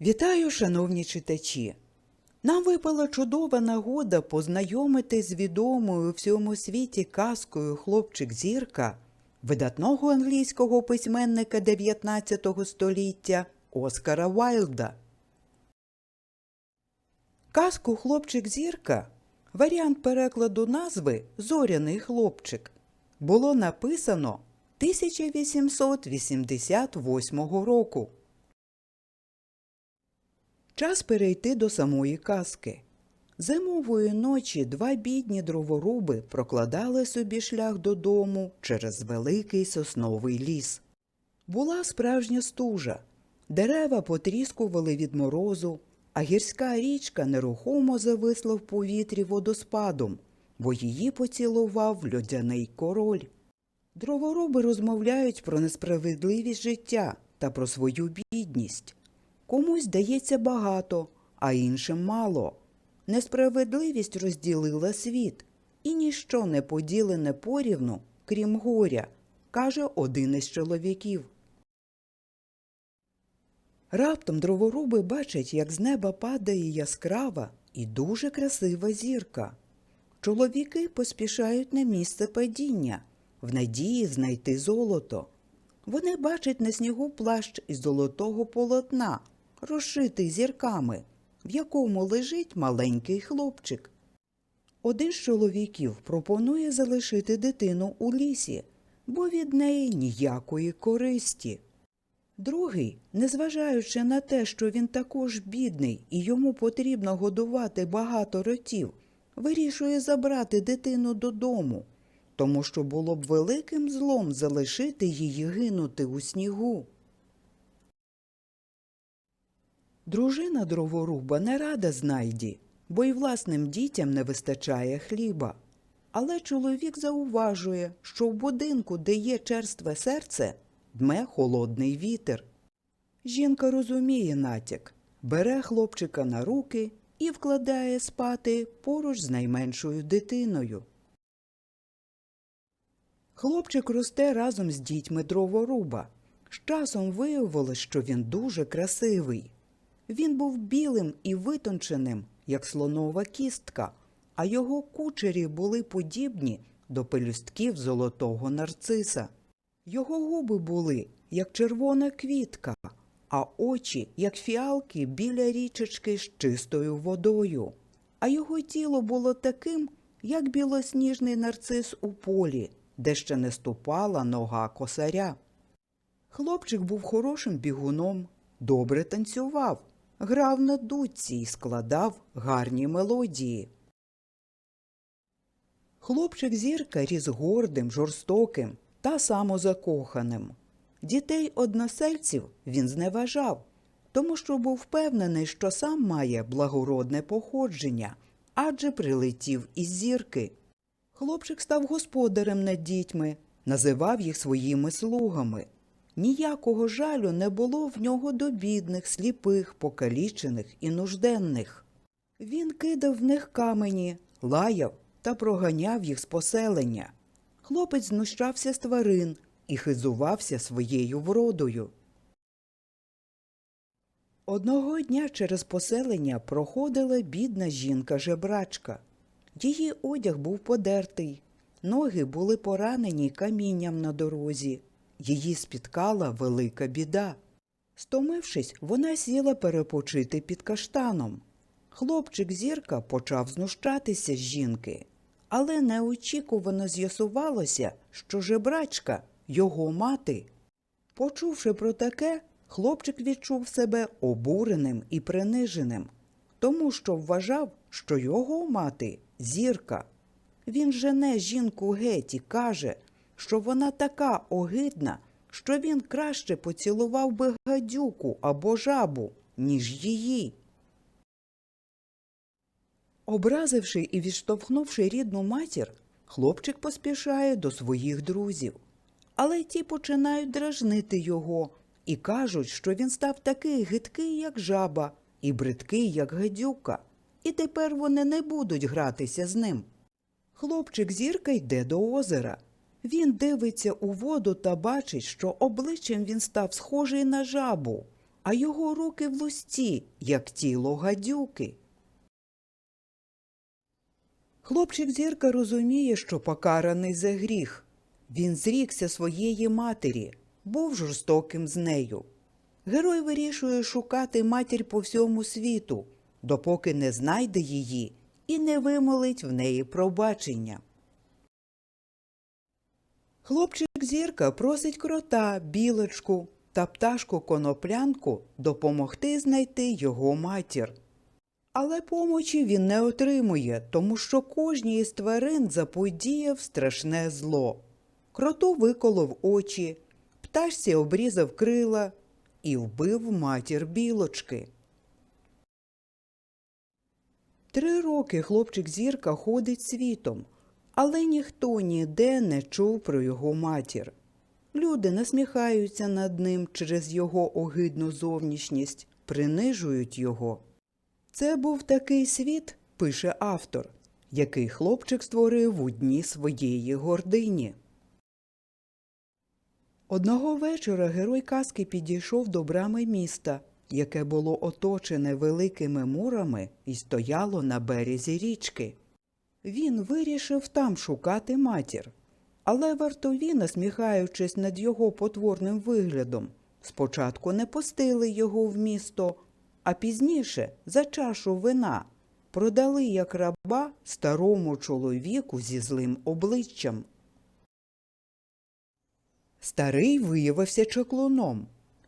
Вітаю, шановні читачі! Нам випала чудова нагода познайомитись з відомою у всьому світі казкою Хлопчик зірка видатного англійського письменника 19 століття Оскара Вайлда. Казку Хлопчик зірка варіант перекладу назви Зоряний хлопчик було написано 1888 року. Час перейти до самої казки. Зимової ночі два бідні дроворуби прокладали собі шлях додому через великий сосновий ліс. Була справжня стужа. Дерева потріскували від морозу, а гірська річка нерухомо зависла в повітрі водоспадом, бо її поцілував льодяний король. Дроворуби розмовляють про несправедливість життя та про свою бідність. Комусь дається багато, а іншим мало. Несправедливість розділила світ, і ніщо не поділене порівну, крім горя, каже один із чоловіків. Раптом дроворуби бачать, як з неба падає яскрава і дуже красива зірка. Чоловіки поспішають на місце падіння, в надії знайти золото. Вони бачать на снігу плащ із золотого полотна, розшитий зірками, в якому лежить маленький хлопчик. Один з чоловіків пропонує залишити дитину у лісі, бо від неї ніякої користі. Другий, незважаючи на те, що він також бідний і йому потрібно годувати багато ротів, вирішує забрати дитину додому, тому що було б великим злом залишити її гинути у снігу. Дружина дроворуба не рада знайді, бо й власним дітям не вистачає хліба. Але чоловік зауважує, що в будинку, де є черстве серце, дме холодний вітер. Жінка розуміє натяк, бере хлопчика на руки і вкладає спати поруч з найменшою дитиною. Хлопчик росте разом з дітьми дроворуба. З часом виявилось, що він дуже красивий. Він був білим і витонченим, як слонова кістка, а його кучері були подібні до пелюстків золотого нарциса. Його губи були, як червона квітка, а очі, як фіалки біля річечки з чистою водою. А його тіло було таким, як білосніжний нарцис у полі, де ще не ступала нога косаря. Хлопчик був хорошим бігуном, добре танцював, грав на дудці і складав гарні мелодії. Хлопчик зірка ріс гордим, жорстоким та самозакоханим. Дітей односельців він зневажав, тому що був впевнений, що сам має благородне походження, адже прилетів із зірки. Хлопчик став господарем над дітьми, називав їх своїми слугами. Ніякого жалю не було в нього до бідних, сліпих, покалічених і нужденних. Він кидав в них камені, лаяв та проганяв їх з поселення. Хлопець знущався з тварин і хизувався своєю вродою. Одного дня через поселення проходила бідна жінка-жебрачка. Її одяг був подертий, ноги були поранені камінням на дорозі. Її спіткала велика біда. Стомившись, вона сіла перепочити під каштаном. Хлопчик зірка почав знущатися з жінки, але неочікувано з'ясувалося, що жебрачка його мати. Почувши про таке, хлопчик відчув себе обуреним і приниженим, тому що вважав, що його мати зірка. Він жене жінку геть і каже, що вона така огидна, що він краще поцілував би гадюку або жабу, ніж її. Образивши і відштовхнувши рідну матір, хлопчик поспішає до своїх друзів. Але ті починають дражнити його і кажуть, що він став такий гидкий, як жаба, і бридкий, як гадюка, і тепер вони не будуть гратися з ним. Хлопчик зірка йде до озера. Він дивиться у воду та бачить, що обличчям він став схожий на жабу, а його руки в лусті, як тіло гадюки. Хлопчик зірка розуміє, що покараний за гріх. Він зрікся своєї матері, був жорстоким з нею. Герой вирішує шукати матір по всьому світу, допоки не знайде її і не вимолить в неї пробачення. Хлопчик зірка просить крота, білочку та пташку коноплянку допомогти знайти його матір. Але помочі він не отримує, тому що кожній із тварин заподіяв страшне зло. Кроту виколов очі, пташці обрізав крила і вбив матір білочки. Три роки хлопчик зірка ходить світом, але ніхто ніде не чув про його матір. Люди насміхаються над ним через його огидну зовнішність, принижують його. Це був такий світ, пише автор, який хлопчик створив у дні своєї гордині. Одного вечора герой казки підійшов до брами міста, яке було оточене великими мурами і стояло на березі річки. Він вирішив там шукати матір. Але вартові, насміхаючись над його потворним виглядом, спочатку не пустили його в місто, а пізніше за чашу вина продали як раба старому чоловіку зі злим обличчям. Старий виявився чаклуном.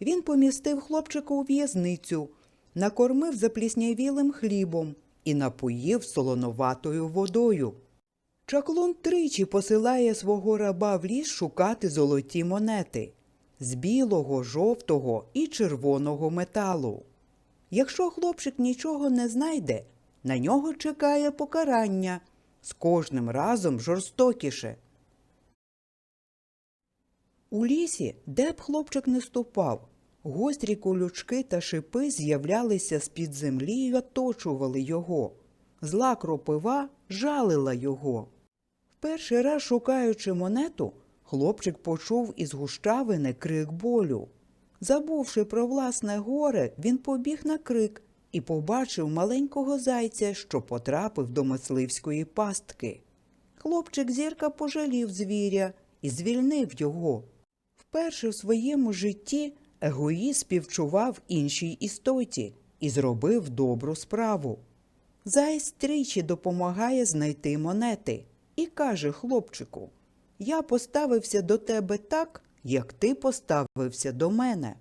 Він помістив хлопчика у в'язницю, накормив запліснявілим хлібом і напоїв солоноватою водою. Чаклун тричі посилає свого раба в ліс шукати золоті монети з білого, жовтого і червоного металу. Якщо хлопчик нічого не знайде, на нього чекає покарання з кожним разом жорстокіше. У лісі, де б хлопчик не ступав, гострі колючки та шипи з'являлися з-під землі й оточували його. Зла кропива жалила його. Перший раз, шукаючи монету, хлопчик почув із гущавини крик болю. Забувши про власне горе, він побіг на крик і побачив маленького зайця, що потрапив до мисливської пастки. Хлопчик зірка пожалів звіря і звільнив його. Вперше в своєму житті егоїст співчував іншій істоті і зробив добру справу. Заєць тричі допомагає знайти монети і каже хлопчику Я поставився до тебе так, як ти поставився до мене.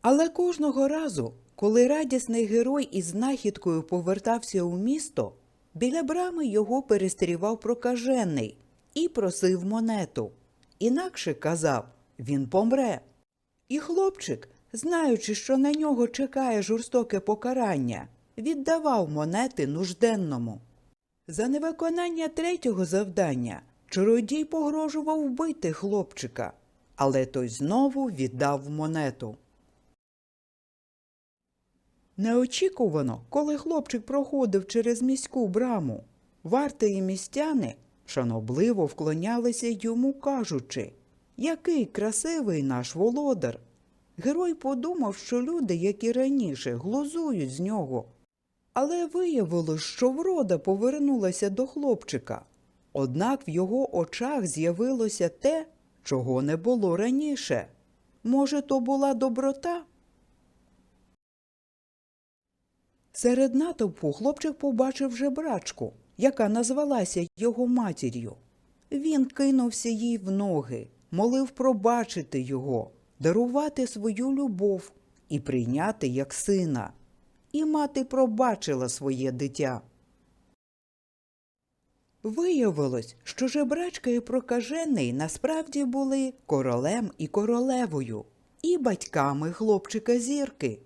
Але кожного разу, коли радісний герой із знахідкою повертався у місто, біля брами його перестрівав прокажений і просив монету. Інакше казав він помре. І хлопчик, знаючи, що на нього чекає жорстоке покарання, віддавав монети нужденному. За невиконання третього завдання чародій погрожував вбити хлопчика, але той знову віддав монету. Неочікувано, коли хлопчик проходив через міську браму, варти і містяни шанобливо вклонялися йому, кажучи Який красивий наш володар. Герой подумав, що люди, як і раніше, глузують з нього. Але виявилось, що врода повернулася до хлопчика. Однак в його очах з'явилося те, чого не було раніше. Може, то була доброта? Серед натовпу хлопчик побачив жебрачку, яка назвалася його матір'ю. Він кинувся їй в ноги, молив пробачити його, дарувати свою любов і прийняти як сина. І мати пробачила своє дитя. Виявилось, що жебрачка і прокажений насправді були королем і королевою, і батьками хлопчика зірки.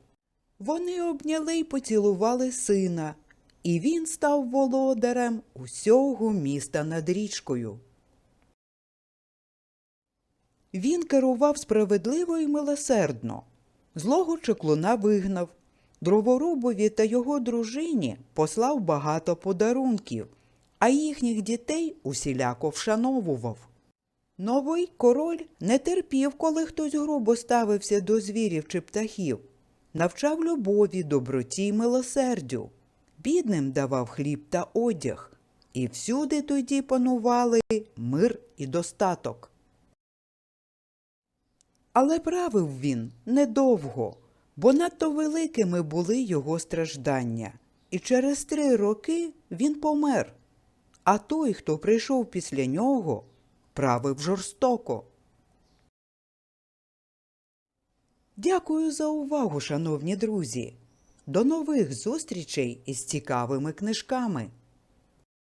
Вони обняли й поцілували сина, і він став володарем усього міста над річкою. Він керував справедливо і милосердно. Злого чеклуна вигнав, дроворубові та його дружині послав багато подарунків, а їхніх дітей усіляко вшановував. Новий король не терпів, коли хтось грубо ставився до звірів чи птахів, навчав любові, доброті й милосердю. Бідним давав хліб та одяг, і всюди тоді панували мир і достаток. Але правив він недовго, бо надто великими були його страждання, і через три роки він помер. А той, хто прийшов після нього, правив жорстоко. Дякую за увагу, шановні друзі. До нових зустрічей із цікавими книжками.